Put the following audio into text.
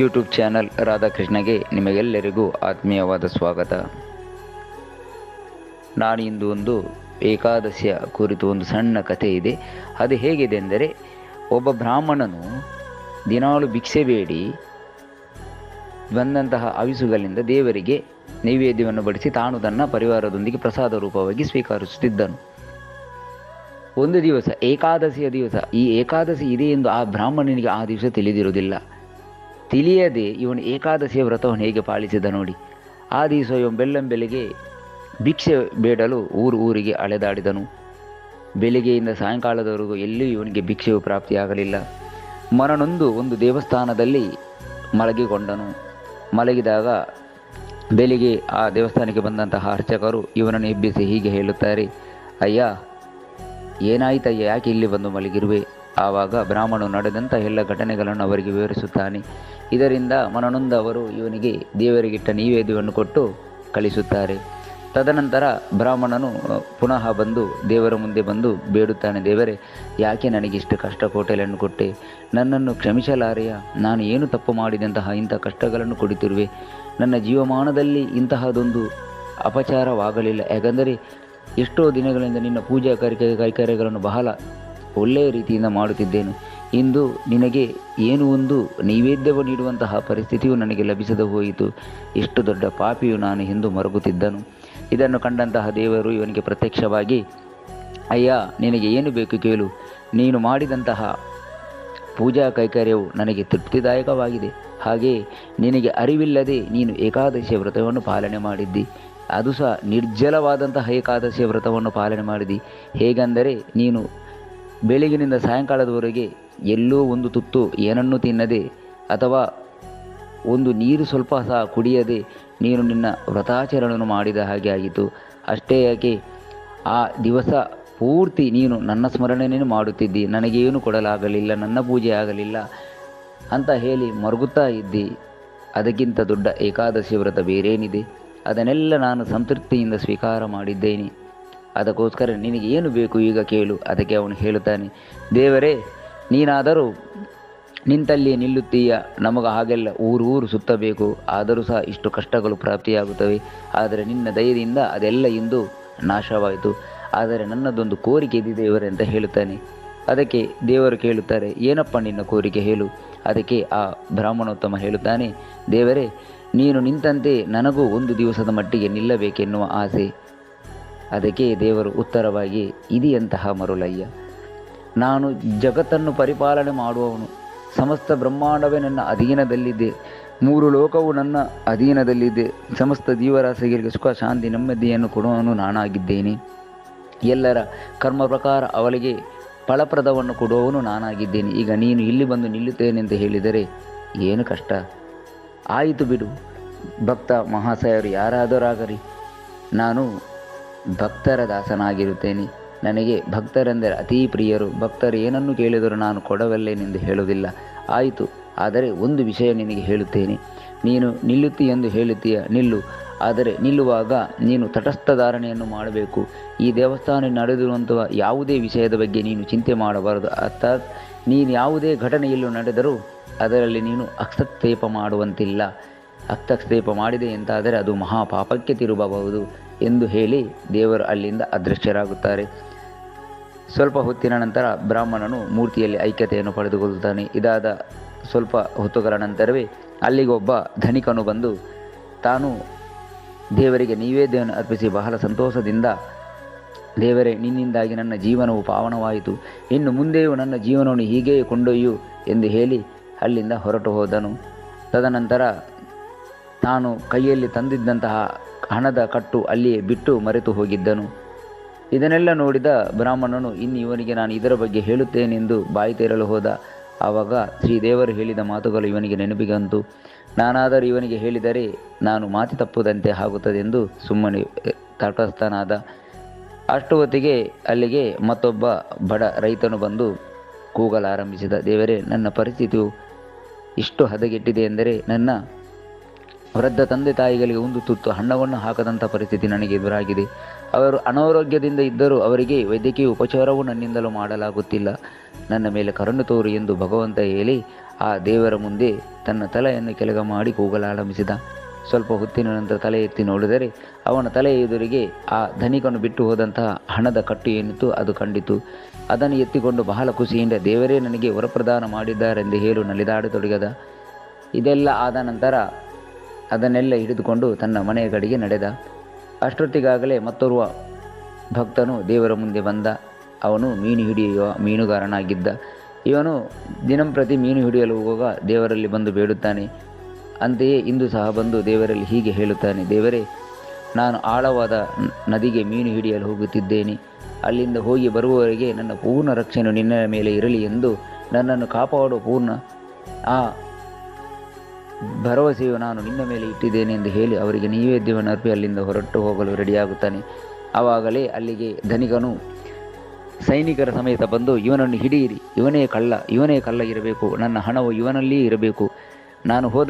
YouTube channel ರಾಧಾಕೃಷ್ಣಗೆ ನಿಮಗೆಲ್ಲರಿಗೂ ಆತ್ಮೀಯವಾದ ಸ್ವಾಗತ. ನಾನು ಇಂದು ಒಂದು ಏಕಾದಶಿಯ ಕುರಿತು ಒಂದು ಸಣ್ಣ ಕಥೆ ಇದೆ. ಅದು ಹೇಗಿದೆ ಎಂದರೆ ಒಬ್ಬ ಬ್ರಾಹ್ಮಣನು ದಿನಾಲು ಭಿಕ್ಷೆ ಬೇಡಿ, ಬಂದಂತಹ ಅವಿಸುಗಳಿಂದ ದೇವರಿಗೆ ನೈವೇದ್ಯವನ್ನು ಬಡಿಸಿ ತಾನು ತನ್ನ ಪರಿವಾರದೊಂದಿಗೆ ಪ್ರಸಾದ ರೂಪವಾಗಿ ಸ್ವೀಕರಿಸುತ್ತಿದ್ದನು. ಒಂದು ದಿವಸ, ಏಕಾದಶಿಯ ದಿವಸ, ಈ ಏಕಾದಶಿ ಇದೆ ಎಂದು ಆ ಬ್ರಾಹ್ಮಣನಿಗೆ ಆ ದಿವಸ ತಿಳಿದಿರುವುದಿಲ್ಲ. ತಿಳಿಯದೆ ಇವನು ಏಕಾದಶಿಯ ವ್ರತವನ್ನು ಹೇಗೆ ಪಾಲಿಸಿದ ನೋಡಿ. ಆ ದಿವಸ ಇವನು ಬೆಲ್ಲಂಬೆಲೆಗೆ ಭಿಕ್ಷೆ ಬೇಡಲು ಊರು ಊರಿಗೆ ಅಲೆದಾಡಿದನು. ಬೆಳಿಗ್ಗೆಯಿಂದ ಸಾಯಂಕಾಲದವರೆಗೂ ಎಲ್ಲಿಯೂ ಇವನಿಗೆ ಭಿಕ್ಷೆಯು ಪ್ರಾಪ್ತಿಯಾಗಲಿಲ್ಲ. ಮರನೊಂದು ಒಂದು ದೇವಸ್ಥಾನದಲ್ಲಿ ಮಲಗಿಕೊಂಡನು. ಮಲಗಿದಾಗ ಬೆಳಿಗ್ಗೆ ಆ ದೇವಸ್ಥಾನಕ್ಕೆ ಬಂದಂತಹ ಅರ್ಚಕರು ಇವನನ್ನು ಎಬ್ಬಿಸಿ ಹೀಗೆ ಹೇಳುತ್ತಾರೆ, ಅಯ್ಯ, ಏನಾಯಿತಯ್ಯ, ಯಾಕೆ ಇಲ್ಲಿ ಬಂದು ಮಲಗಿರುವೆ? ಆವಾಗ ಬ್ರಾಹ್ಮಣನು ನಡೆದಂಥ ಎಲ್ಲ ಘಟನೆಗಳನ್ನು ಅವರಿಗೆ ವಿವರಿಸುತ್ತಾನೆ. ಇದರಿಂದ ಮನನೊಂದ ಅವರು ಇವನಿಗೆ, ದೇವರಿಗಿಟ್ಟ ನೈವೇದ್ಯವನ್ನು ಕೊಟ್ಟು ಕಳಿಸುತ್ತಾರೆ. ತದನಂತರ ಬ್ರಾಹ್ಮಣನು ಪುನಃ ಬಂದು ದೇವರ ಮುಂದೆ ಬಂದು ಬೇಡುತ್ತಾನೆ, ದೇವರೇ, ಯಾಕೆ ನನಗೆ ಇಷ್ಟು ಕಷ್ಟ ಕೋಟೆಲನ್ನು ಕೊಟ್ಟೆ? ನನ್ನನ್ನು ಕ್ಷಮಿಸಲಾರೆಯ? ನಾನು ಏನು ತಪ್ಪು ಮಾಡಿದಂತಹ ಇಂಥ ಕಷ್ಟಗಳನ್ನು ಕೊಡುತ್ತಿರುವೆ? ನನ್ನ ಜೀವಮಾನದಲ್ಲಿ ಇಂತಹದೊಂದು ಅಪಚಾರವಾಗಲಿಲ್ಲ. ಯಾಕಂದರೆ ಎಷ್ಟೋ ದಿನಗಳಿಂದ ನಿನ್ನ ಪೂಜಾ ಕಾರ್ಯ ಕೈಕಾರ್ಯಗಳನ್ನು ಬಹಳ ಒಳ್ಳೆಯ ರೀತಿಯಿಂದ ಮಾಡುತ್ತಿದ್ದೇನೆ. ಇಂದು ನಿನಗೆ ಏನು ಒಂದು ನೈವೇದ್ಯವು ನೀಡುವಂತಹ ಪರಿಸ್ಥಿತಿಯು ನನಗೆ ಲಭಿಸದೆ ಹೋಯಿತು. ಎಷ್ಟು ದೊಡ್ಡ ಪಾಪಿಯು ನಾನು ಎಂದು ಮರಗುತ್ತಿದ್ದನು. ಇದನ್ನು ಕಂಡಂತಹ ದೇವರು ಇವನಿಗೆ ಪ್ರತ್ಯಕ್ಷವಾಗಿ, ಅಯ್ಯ, ನಿನಗೆ ಏನು ಬೇಕು ಕೇಳು. ನೀನು ಮಾಡಿದಂತಹ ಪೂಜಾ ಕೈಕರ್ಯವು ನನಗೆ ತೃಪ್ತಿದಾಯಕವಾಗಿದೆ. ಹಾಗೆ ನಿನಗೆ ಅರಿವಿಲ್ಲದೆ ನೀನು ಏಕಾದಶಿಯ ವ್ರತವನ್ನು ಪಾಲನೆ ಮಾಡಿದ್ದಿ. ಅದು ಸಹ ನಿರ್ಜಲವಾದಂತಹ ಏಕಾದಶಿಯ ವ್ರತವನ್ನು ಪಾಲನೆ ಮಾಡಿದಿ. ಹೇಗೆಂದರೆ ನೀನು ಬೆಳಗಿನಿಂದ ಸಾಯಂಕಾಲದವರೆಗೆ ಎಲ್ಲೋ ಒಂದು ತುತ್ತು ಏನನ್ನೂ ತಿನ್ನದೆ ಅಥವಾ ಒಂದು ನೀರು ಸ್ವಲ್ಪ ಸಹ ಕುಡಿಯದೆ ನೀನು ನಿನ್ನ ವ್ರತಾಚರಣೆಯನ್ನು ಮಾಡಿದ ಹಾಗೆ ಆಯಿತು ಅಷ್ಟೇ ಯಾಕೆ, ಆ ದಿವಸ ಪೂರ್ತಿ ನೀನು ನನ್ನ ಸ್ಮರಣೆಯನ್ನು ಮಾಡುತ್ತಿದ್ದಿ. ನನಗೇನು ಕೊಡಲಾಗಲಿಲ್ಲ, ನನ್ನ ಪೂಜೆ ಆಗಲಿಲ್ಲ ಅಂತ ಹೇಳಿ ಮರುಗುತ್ತಾ ಇದ್ದಿ. ಅದಕ್ಕಿಂತ ದೊಡ್ಡ ಏಕಾದಶಿ ವ್ರತ ಬೇರೇನಿದೆ. ಅದನ್ನೆಲ್ಲ ನಾನು ಸಂತೃಪ್ತಿಯಿಂದ ಸ್ವೀಕಾರ ಮಾಡಿದ್ದೇನೆ. ಅದಕ್ಕೋಸ್ಕರ ನಿನಗೆ ಏನು ಬೇಕು ಈಗ ಕೇಳು, ಅದಕ್ಕೆ ಅವನು ಹೇಳುತ್ತಾನೆ. ದೇವರೇ, ನೀನಾದರೂ ನಿಂತಲ್ಲಿ ನಿಲ್ಲುತ್ತೀಯ. ನಮಗೆ ಹಾಗೆಲ್ಲ ಊರು ಊರು ಸುತ್ತಬೇಕು, ಆದರೂ ಸಹ ಇಷ್ಟು ಕಷ್ಟಗಳು ಪ್ರಾಪ್ತಿಯಾಗುತ್ತವೆ. ಆದರೆ ನಿನ್ನ ದಯದಿಂದ ಅದೆಲ್ಲ ಇಂದು ನಾಶವಾಯಿತು. ಆದರೆ ನನ್ನದೊಂದು ಕೋರಿಕೆ ಇದೆ ದೇವರೇ ಅಂತ ಹೇಳುತ್ತಾನೆ. ಅದಕ್ಕೆ ದೇವರು ಕೇಳುತ್ತಾರೆ, ಏನಪ್ಪ ನಿನ್ನ ಕೋರಿಕೆ ಹೇಳು. ಅದಕ್ಕೆ ಆ ಬ್ರಾಹ್ಮಣೋತ್ತಮ ಹೇಳುತ್ತಾನೆ, ದೇವರೇ, ನೀನು ನಿಂತಂತೆ ನನಗೂ ಒಂದು ದಿವಸದ ಮಟ್ಟಿಗೆ ನಿಲ್ಲಬೇಕೆನ್ನುವ ಆಸೆ. ಅದಕ್ಕೆ ದೇವರು ಉತ್ತರವಾಗಿ, ಇದೆಯಂತಹ ಮರುಳಯ್ಯ ನಾನು ಜಗತ್ತನ್ನು ಪರಿಪಾಲನೆ ಮಾಡುವವನು. ಸಮಸ್ತ ಬ್ರಹ್ಮಾಂಡವೇ ನನ್ನ ಅಧೀನದಲ್ಲಿದೆ. ಮೂರು ಲೋಕವು ನನ್ನ ಅಧೀನದಲ್ಲಿದೆ. ಸಮಸ್ತ ಜೀವರಾಶಿಗಳಿಗೆ ಸುಖ, ಶಾಂತಿ, ನೆಮ್ಮದಿಯನ್ನು ಕೊಡುವವನು ನಾನಾಗಿದ್ದೇನೆ. ಎಲ್ಲರ ಕರ್ಮ ಪ್ರಕಾರ ಅವಳಿಗೆ ಫಲಪ್ರದವನ್ನು ಕೊಡುವವನು ನಾನಾಗಿದ್ದೇನೆ. ಈಗ ನೀನು ಇಲ್ಲಿ ಬಂದು ನಿಲ್ಲುತ್ತೇನೆ ಅಂತ ಹೇಳಿದರೆ ಏನು ಕಷ್ಟ? ಆಯಿತು ಬಿಡು. ಭಕ್ತ ಮಹಾಶಯರು ಯಾರಾದರಾಗಲಿ ನಾನು ಭಕ್ತರ ದಾಸನಾಗಿರುತ್ತೇನೆ ನನಗೆ ಭಕ್ತರೆಂದರೆ ಅತೀ ಪ್ರಿಯರು. ಭಕ್ತರು ಏನನ್ನು ಕೇಳಿದರೂ ನಾನು ಕೊಡಬಲ್ಲೆನೆಂದು ಹೇಳುವುದಿಲ್ಲ. ಆಯಿತು, ಆದರೆ ಒಂದು ವಿಷಯ ನಿನಗೆ ಹೇಳುತ್ತೇನೆ. ನೀನು ನಿಲ್ಲುತ್ತಿ ಎಂದು ಹೇಳುತ್ತೀಯ? ನಿಲ್ಲು. ಆದರೆ ನಿಲ್ಲುವಾಗ ನೀನು ತಟಸ್ಥ ಧಾರಣೆಯನ್ನು ಮಾಡಬೇಕು. ಈ ದೇವಸ್ಥಾನ ನಡೆದಿರುವಂತಹ ಯಾವುದೇ ವಿಷಯದ ಬಗ್ಗೆ ನೀನು ಚಿಂತೆ ಮಾಡಬಾರದು. ಅರ್ಥಾತ್ ನೀನು ಯಾವುದೇ ಘಟನೆಯಲ್ಲೂ ನಡೆದರೂ ಅದರಲ್ಲಿ ನೀನು ಹಸ್ತಕ್ಷೇಪ ಮಾಡುವಂತಿಲ್ಲ. ಹಸ್ತಕ್ಷೇಪ ಮಾಡಿದೆ ಎಂತಾದರೆ ಅದು ಮಹಾಪಾಪಕ್ಕೆ ತಿರುಗಬಹುದು. ಎಂದು ಹೇಳಿ ದೇವರು ಅಲ್ಲಿಂದ ಅದೃಶ್ಯರಾಗುತ್ತಾರೆ ಸ್ವಲ್ಪ ಹೊತ್ತಿನ ನಂತರ ಬ್ರಾಹ್ಮಣನು ಮೂರ್ತಿಯಲ್ಲಿ ಐಕ್ಯತೆಯನ್ನು ಪಡೆದುಕೊಳ್ಳುತ್ತಾನೆ. ಇದಾದ ಸ್ವಲ್ಪ ಹೊತ್ತುಗಳ ನಂತರವೇ ಅಲ್ಲಿಗೊಬ್ಬ ಧನಿಕನು ಬಂದು ತಾನು ದೇವರಿಗೆ ನೈವೇದ್ಯವನ್ನು ಅರ್ಪಿಸಿ ಬಹಳ ಸಂತೋಷದಿಂದ, ದೇವರೇ, ನಿನ್ನಿಂದಾಗಿ ನನ್ನ ಜೀವನವು ಪಾವನವಾಯಿತು. ಇನ್ನು ಮುಂದೆಯೂ ನನ್ನ ಜೀವನವನ್ನು ಹೀಗೆಯೇ ಕೊಂಡೊಯ್ಯು ಎಂದು ಹೇಳಿ ಅಲ್ಲಿಂದ ಹೊರಟು ಹೋದನು. ತದನಂತರ ತಾನು ಕೈಯಲ್ಲಿ ತಂದಿದ್ದಂತಹ ಹಣದ ಕಟ್ಟು ಅಲ್ಲಿಯೇ ಬಿಟ್ಟು ಮರೆತು ಹೋಗಿದ್ದನು. ಇದನ್ನೆಲ್ಲ ನೋಡಿದ ಬ್ರಾಹ್ಮಣನು, ಇನ್ನು ಇವನಿಗೆ ನಾನು ಇದರ ಬಗ್ಗೆ ಹೇಳುತ್ತೇನೆಂದು ಬಾಯಿ ತೇರಲು ಹೋದ. ಆವಾಗ ಶ್ರೀದೇವರು ಹೇಳಿದ ಮಾತುಗಳು ಇವನಿಗೆ ನೆನಪಿಗಂತು. ನಾನಾದರೂ ಇವನಿಗೆ ಹೇಳಿದರೆ ನಾನು ಮಾತಿ ತಪ್ಪುದಂತೆ ಆಗುತ್ತದೆಂದು ಸುಮ್ಮನೆ ತಟಸ್ಥನಾದ. ಅಷ್ಟು ಹೊತ್ತಿಗೆ ಅಲ್ಲಿಗೆ ಮತ್ತೊಬ್ಬ ಬಡ ರೈತನು ಬಂದು ಕೂಗಲಾರಂಭಿಸಿದ. ದೇವರೇ, ನನ್ನ ಪರಿಸ್ಥಿತಿಯು ಇಷ್ಟು ಹದಗೆಟ್ಟಿದೆ ಎಂದರೆ ನನ್ನ ವೃದ್ಧ ತಂದೆ ತಾಯಿಗಳಿಗೆ ಒಂದು ತುತ್ತು ಹಣ್ಣವನ್ನು ಹಾಕದಂಥ ಪರಿಸ್ಥಿತಿ ನನಗೆ ಎದುರಾಗಿದೆ. ಅವರು ಅನಾರೋಗ್ಯದಿಂದ ಇದ್ದರೂ ಅವರಿಗೆ ವೈದ್ಯಕೀಯ ಉಪಚಾರವೂ ನನ್ನಿಂದಲೂ ಮಾಡಲಾಗುತ್ತಿಲ್ಲ. ನನ್ನ ಮೇಲೆ ಕರುಣು ತೋರು ಎಂದು ಭಗವಂತ ಹೇಳಿ ಆ ದೇವರ ಮುಂದೆ ತನ್ನ ತಲೆಯನ್ನು ಕೆಳಗ ಮಾಡಿ ಕೂಗಲಾರಂಭಿಸಿದ ಸ್ವಲ್ಪ ಹೊತ್ತಿನ ನಂತರ ತಲೆ ಎತ್ತಿ ನೋಡಿದರೆ ಅವನ ತಲೆಯ ಎದುರಿಗೆ ಆ ಧನಿಕನು ಬಿಟ್ಟು ಹೋದಂತಹ ಹಣದ ಕಟ್ಟು ಏನಿತ್ತು ಅದು ಕಂಡಿತು. ಅದನ್ನು ಎತ್ತಿಕೊಂಡು ಬಹಳ ಖುಷಿಯಿಂದ ದೇವರೇ ನನಗೆ ವರಪ್ರದಾನ ಮಾಡಿದ್ದಾರೆಂದು ಹೇಳು ನಲಿದಾಡತೊಡಗದ. ಇದೆಲ್ಲ ಆದ ನಂತರ ಅದನ್ನೆಲ್ಲ ಹಿಡಿದುಕೊಂಡು ತನ್ನ ಮನೆಯ ಕಡೆಗೆ ನಡೆದ. ಅಷ್ಟೊತ್ತಿಗಾಗಲೇ ಮತ್ತೋರ್ವ ಭಕ್ತನು ದೇವರ ಮುಂದೆ ಬಂದ. ಅವನು ಮೀನು ಹಿಡಿಯುವ ಮೀನುಗಾರನಾಗಿದ್ದ. ಇವನು ದಿನಂಪ್ರತಿ ಮೀನು ಹಿಡಿಯಲು ಹೋಗುವಾಗ ದೇವರಲ್ಲಿ ಬಂದು ಬೇಡುತ್ತಾನೆ. ಅಂತೆಯೇ ಇಂದು ಸಹ ಬಂದು ದೇವರಲ್ಲಿ ಹೀಗೆ ಹೇಳುತ್ತಾನೆ, ದೇವರೇ, ನಾನು ಆಳವಾದ ನದಿಗೆ ಮೀನು ಹಿಡಿಯಲು ಹೋಗುತ್ತಿದ್ದೇನೆ. ಅಲ್ಲಿಂದ ಹೋಗಿ ಬರುವವರೆಗೆ ನನ್ನ ಪೂರ್ಣ ರಕ್ಷಣೆ ನಿನ್ನ ಮೇಲೆ ಇರಲಿ ಎಂದು ನನ್ನನ್ನು ಕಾಪಾಡುವ ಪೂರ್ಣ. ಆ ಭರವಸೆಯು ನಾನು ನಿನ್ನ ಮೇಲೆ ಇಟ್ಟಿದ್ದೇನೆ ಎಂದು ಹೇಳಿ ಅವರಿಗೆ ನೈವೇದ್ಯವನ್ನು ಅರ್ಪಿ ಅಲ್ಲಿಂದ ಹೊರಟು ಹೋಗಲು ರೆಡಿಯಾಗುತ್ತಾನೆ. ಆವಾಗಲೇ ಅಲ್ಲಿಗೆ ಧನಿಕನು ಸೈನಿಕರ ಸಮೇತ ಬಂದು, ಇವನನ್ನು ಹಿಡಿಯಿರಿ, ಇವನೇ ಕಳ್ಳ ಇವನೇ ಕಳ್ಳ ಇರಬೇಕು, ನನ್ನ ಹಣವು ಇವನಲ್ಲಿಯೇ ಇರಬೇಕು, ನಾನು ಹೋದ